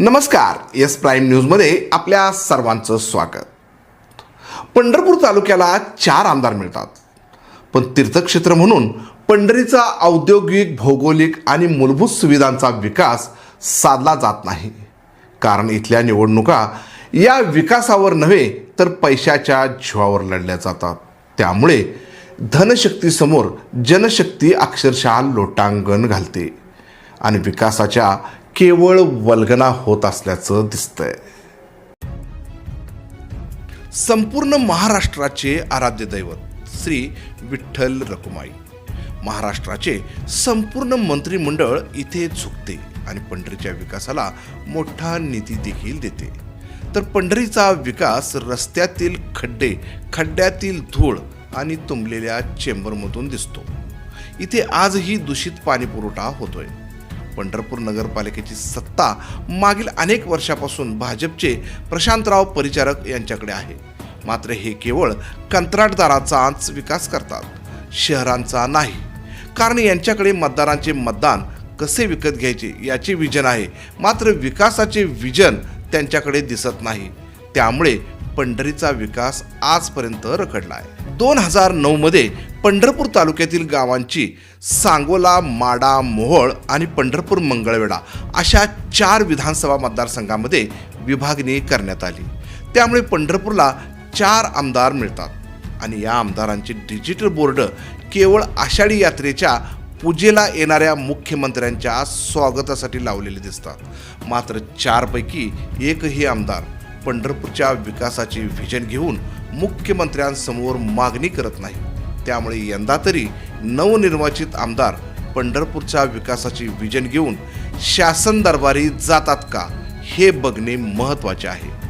नमस्कार S prime न्यूजमध्ये आपल्या सर्वांचं स्वागत. पंढरपूर तालुक्याला चार आमदार मिळतात. पण तीर्थक्षेत्र म्हणून पंढरीचा औद्योगिक भौगोलिक आणि मूलभूत सुविधांचा विकास साधला जात नाही. कारण इथल्या निवडणुका या विकासावर नव्हे तर पैशाच्या जीवावर लढल्या जातात. त्यामुळे धनशक्तीसमोर जनशक्ती अक्षरशः लोटांगण घालते. आणि विकासाच्या केवळ वल्गना होत असल्याचं दिसतंय. संपूर्ण महाराष्ट्राचे आराध्य दैवत श्री विठ्ठल रखुमाई. महाराष्ट्राचे संपूर्ण मंत्रिमंडळ इथे झुकते आणि पंढरीच्या विकासाला मोठा निधी देखील देते. तर पंढरीचा विकास रस्त्यातील खड्डे खड्ड्यातील धूळ आणि तुंबलेल्या चेंबरमधून दिसतो. इथे आजही दूषित पाणीपुरवठा होतोय. पंढरपूर नगरपालिकेची सत्ता मागील अनेक वर्षापासून भाजपचे प्रशांतराव परिचारक यांच्याकडे आहे. मात्र हे केवळ कंत्राटदाराचाच विकास करतात. शहरांचा नाही. कारण यांच्याकडे मतदारांचे मतदान कसे विकत घ्यायचे याचे विजन आहे. मात्र विकासाचे विजन त्यांच्याकडे दिसत नाही. त्यामुळे पंढरीचा विकास आजपर्यंत रखडला आहे दोन हजार नऊमध्ये पंढरपूर तालुक्यातील गावांची सांगोला माडा मोहोळ आणि पंढरपूर मंगळवेढा अशा चार विधानसभा मतदारसंघामध्ये विभागणी करण्यात आली. त्यामुळे पंढरपूरला चार आमदार मिळतात. आणि या आमदारांचे डिजिटल बोर्ड केवळ आषाढी यात्रेच्या पूजेला येणाऱ्या मुख्यमंत्र्यांच्या स्वागतासाठी लावलेले दिसतात. मात्र चारपैकी एकही आमदार पंढरपूरच्या विकासाची व्हिजन घेऊन मुख्यमंत्र्यांसमोर मागणी करत नाही. त्यामुळे यंदा तरी नवनिर्वाचित आमदार पंढरपूरच्या विकासाची व्हिजन घेऊन शासन दरबारी जातात का हे बघणे महत्त्वाचे आहे.